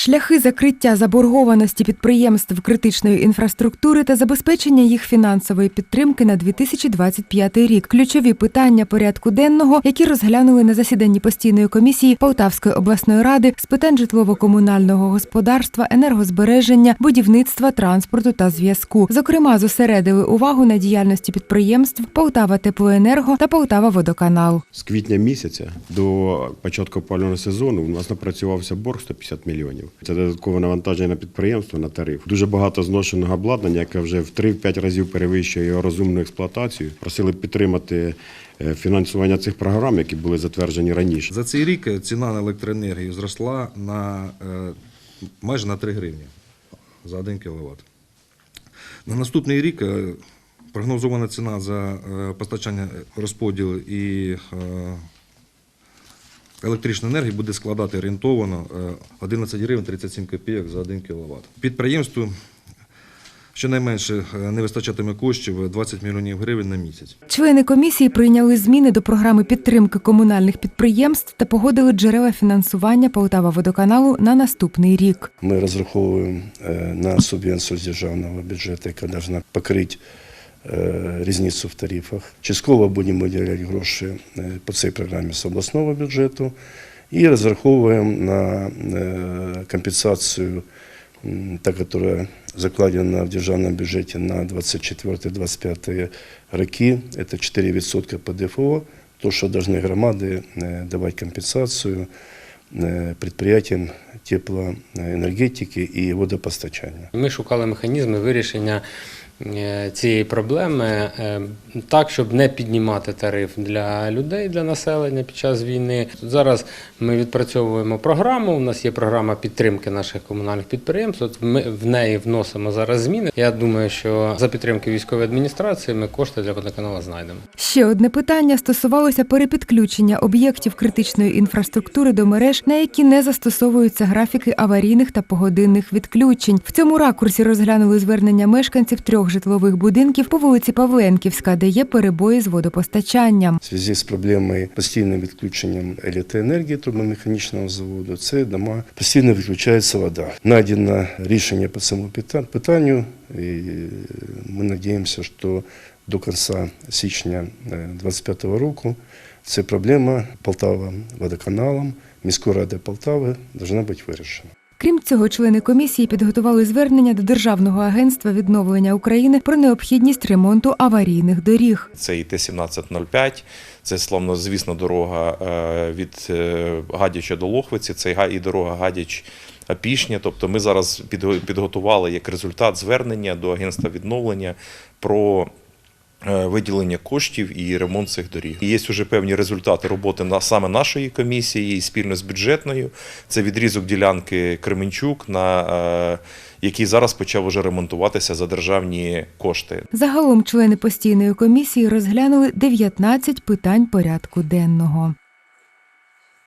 Шляхи закриття заборгованості підприємств критичної інфраструктури та забезпечення їх фінансової підтримки на 2025 рік. Ключові питання порядку денного, які розглянули на засіданні постійної комісії Полтавської обласної ради з питань житлово-комунального господарства, енергозбереження, будівництва, транспорту та зв'язку. Зокрема, зосередили увагу на діяльності підприємств Полтава Теплоенерго та Полтава Водоканал. З квітня місяця до початку опалювального сезону у нас напрацювався борг 150 мільйонів. Це додаткове навантаження на підприємство на тариф. Дуже багато зношеного обладнання, яке вже в 3-5 разів перевищує його розумну експлуатацію. Просили підтримати е, фінансування цих програм, які були затверджені раніше. За цей рік ціна на електроенергію зросла на е, майже на 3 гривні за 1 кВт. На наступний рік е, прогнозована ціна за е, постачання розподіл і е, електричної енергії буде складати орієнтовано е, 11 гривень 37 копійок за 1 кВт. Підприємству щонайменше е, не вистачатиме коштів 20 мільйонів гривень на місяць. Члени комісії прийняли зміни до програми підтримки комунальних підприємств та погодили джерела фінансування Полтава водоканалу на наступний рік. Ми розраховуємо е, на субвенцію з державного бюджету, яка повинна покрити е, різницю в тарифах. Частково будемо виділяти гроші е, по цій програмі з обласного бюджету і розраховуємо на е, компенсацію, та, яка закладена в державному бюджеті на 24-25 роки. Це 4% по ДФО, то, що повинні громади е, давати компенсацію е, підприємствам теплоенергетики і водопостачання. Ми шукали механізми вирішення е, цієї проблеми е, так, щоб не піднімати тариф для людей, для населення під час війни. Зараз ми відпрацьовуємо програму. У нас є програма підтримки наших комунальних підприємств. От ми в неї вносимо зараз зміни. Я думаю, що за підтримки військової адміністрації ми кошти для водоканалу знайдемо. Ще одне питання стосувалося перепідключення об'єктів критичної інфраструктури до мереж, на які не застосовуються графіки аварійних та погодинних відключень. В цьому ракурсі розглянули звернення мешканців трьох житлових будинків по вулиці Павленківська, де є перебої з водопостачанням. В зв'язку з проблемою постійним відключенням електроенергії трубомеханічного заводу, це дома постійно відключається вода. Найдено рішення по цьому питанню, і ми сподіваємося, що до кінця січня 2025 року ця проблема Полтава водоканалом міської ради Полтави повинна бути вирішена. Крім цього, члени комісії підготували звернення до Державного агентства відновлення України про необхідність ремонту аварійних доріг. Це і Т-1705, це словно, звісно, дорога е, від е, Гадяча до Лохвиці, це і дорога Гадяч. Пішня, тобто ми зараз підго- підготували як результат звернення до агентства відновлення про виділення коштів і ремонт цих доріг. І є вже певні результати роботи на саме нашої комісії і спільно з бюджетною. Це відрізок ділянки Кременчук, на е, який зараз почав уже ремонтуватися за державні кошти. Загалом члени постійної комісії розглянули 19 питань порядку денного.